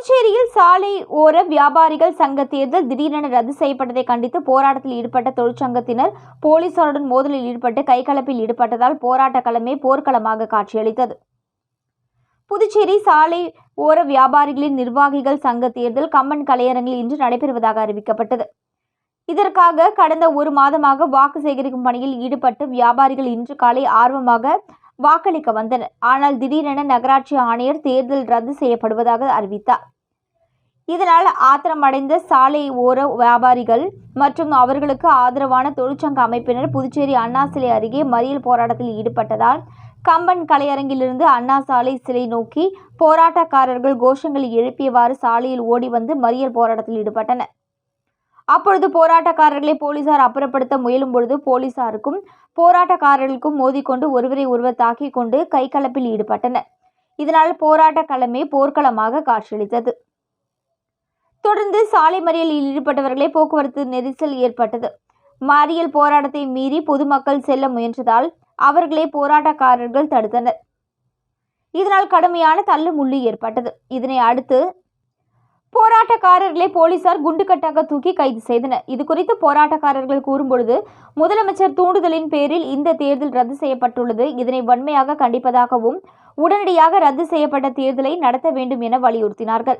புதுச்சேரியில் சாலை ஓர வியாபாரிகள் சங்க தேர்தல் திடீரென ரத்து செய்யப்பட்டதை கண்டித்து போராட்டத்தில் ஈடுபட்ட தொழிற்சங்கத்தினர் போலீசாருடன் மோதலில் ஈடுபட்டு கைகலப்பில் ஈடுபட்டதால் போராட்ட களமே போர்க்களமாக காட்சியளித்தது. புதுச்சேரி சாலை ஓர வியாபாரிகளின் நிர்வாகிகள் சங்க தேர்தல் கம்மன் கலையரங்கில் இன்று நடைபெறுவதாக அறிவிக்கப்பட்டது. இதற்காக கடந்த ஒரு மாதமாக வாக்கு சேகரிக்கும் பணியில் ஈடுபட்டு வியாபாரிகள் இன்று காலை ஆர்வமாக வாக்களிக்க வந்தனர். ஆனால் திடீரென நகராட்சி ஆணையர் தேர்தல் ரத்து செய்யப்படுவதாக அறிவித்தார். இதனால் ஆத்திரமடைந்த சாலை ஓர வியாபாரிகள் மற்றும் அவர்களுக்கு ஆதரவான தொழிற்சங்க அமைப்பினர் புதுச்சேரி அண்ணா சிலை அருகே மறியல் போராட்டத்தில் ஈடுபட்டதால் கம்பன் கலையரங்கிலிருந்து அண்ணா சாலை சிலை நோக்கி போராட்டக்காரர்கள் கோஷங்களை எழுப்பியவாறு சாலையில் ஓடி வந்து மறியல் போராட்டத்தில் ஈடுபட்டனர். அப்பொழுது போராட்டக்காரர்களை போலீசார் அப்புறப்படுத்த முயலும் பொழுது போலீசாருக்கும் போராட்டக்காரர்களுக்கும் மோதிக்கொண்டு ஒருவரை ஒருவர் தாக்கிக் கொண்டு கைகலப்பில் ஈடுபட்டனர். இதனால் போராட்ட களமே போர்க்களமாக காட்சியளித்தது. தொடர்ந்து சாலை மறியலில் ஈடுபட்டவர்களை போக்குவரத்து நெரிசல் ஏற்பட்டது. மறியல் போராட்டத்தை மீறி பொதுமக்கள் செல்ல முயன்றதால் அவர்களை போராட்டக்காரர்கள் தடுத்தனர். இதனால் கடுமையான தள்ளுமுள்ளு ஏற்பட்டது. இதனை அடுத்து போராட்டக்காரர்களை போலீசார் குண்டுக்கட்டாக தூக்கி கைது செய்தனர். இது குறித்து போராட்டக்காரர்கள் கூறும்பொழுது முதலமைச்சர் தூண்டுதலின் பேரில் இந்த தேர்தல் ரத்து செய்யப்பட்டுள்ளது. இதனை வன்மையாக கண்டிப்பதாகவும் உடனடியாக ரத்து செய்யப்பட்ட தேர்தலை நடத்த வேண்டும் என வலியுறுத்தினார்கள்.